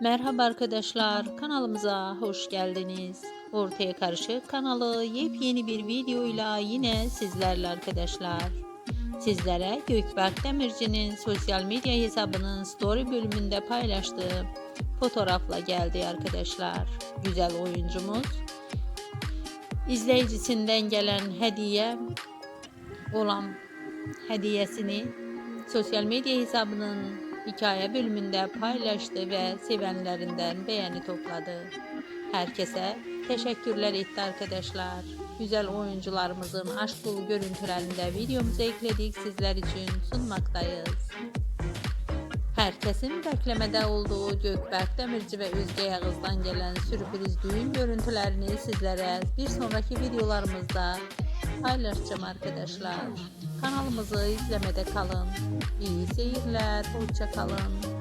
Merhaba arkadaşlar, kanalımıza hoş geldiniz. Ortaya Karışık kanalı yepyeni bir videoyla yine sizlerle arkadaşlar. Sizlere Gökberk Demirci'nin sosyal medya hesabının story bölümünde paylaştığı fotoğrafla geldi arkadaşlar. Güzel oyuncumuz izleyicisinden gelen hediye olan hediyesini sosyal medya hesabının hikaye bölümünde paylaştı ve sevenlerinden beğeni topladı. Herkese teşekkürler etti arkadaşlar. Güzel oyuncularımızın aşk dolu görüntülerini de videomuza ekledik sizler için sunmaktayız. Herkesin beklemede olduğu Gökberk Demirci ve Özge Yağız'dan gelen sürpriz düğün görüntülerini sizlere bir sonraki videolarımızda paylaşacağım arkadaşlar. Kanalımızı izlemede kalın. İyi seyirler, hoşça kalın.